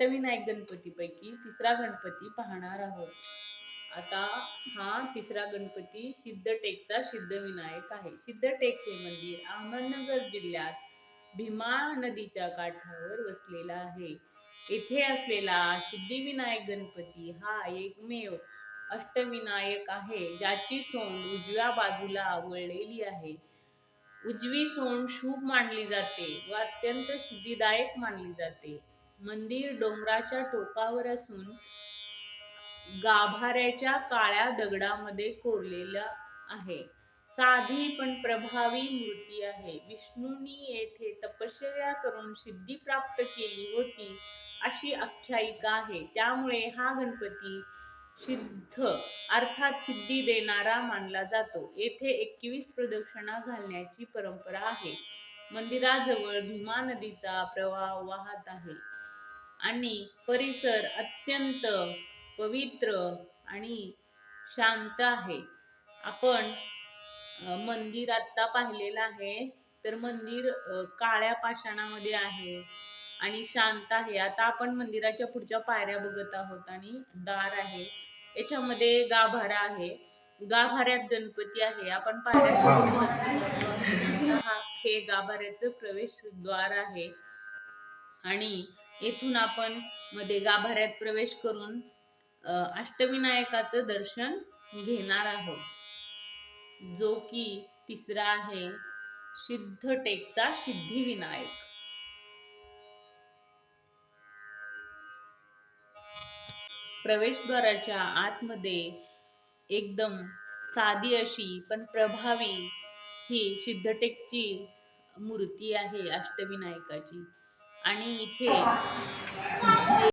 अष्टविनायक गणपतीपैकी तिसरा गणपती पाहणार आहोत. आता हा तिसरा गणपती सिद्धटेकचा सिद्धविनायक आहे. सिद्धटेक हे मंदिर अहमदनगर जिल्ह्यात भीमा नदीच्या काठावर वसलेला आहे. येथे असलेला सिद्धिविनायक गणपती हा एकमेव अष्टविनायक आहे ज्याची सोंड उजव्या बाजूला वळलेली आहे. उजवी सोंड शुभ मानली जाते व अत्यंत सिद्धिदायक मानली जाते. मंदिर डोंगराच्या टोकावर असून गाभाऱ्याच्या काळ्या दगडामध्ये कोरलेलं आहे. साधी पण प्रभावी मूर्ती आहे. विष्णूंनी येथे तपश्चर्या करून सिद्धी प्राप्त केली होती अशी आख्यायिका आहे. त्यामुळे हा गणपती सिद्ध अर्थात सिद्धी देणारा मानला जातो. येथे एकवीस प्रदक्षिणा घालण्याची परंपरा आहे. मंदिराजवळ भीमा नदीचा प्रवाह वाहत आहे. आणि परिसर अत्यंत पवित्र आणि शांत आहे. आपण मंदिर आत्ता पाहिलेलं आहे तर मंदिर काळ्या पाषाणामध्ये आहे आणि शांत आहे. आता आपण मंदिराच्या पुढच्या पायऱ्या बघत आहोत आणि दार आहे. याच्यामध्ये गाभारा आहे. गाभाऱ्यात गणपती आहे. आपण पायऱ्या हा. हे गाभाऱ्याचं प्रवेशद्वार आहे. आणि येथून आपण मध्ये गाभाऱ्यात प्रवेश करून अष्टविनायकाचं दर्शन घेणार आहोत. जो की तिसरा आहे सिद्धटेकचा सिद्धिविनायक. प्रवेशद्वाराच्या आतमध्ये एकदम साधी अशी पण प्रभावी ही सिद्धटेकची मूर्ती आहे अष्टविनायकाची. आणि इथे जे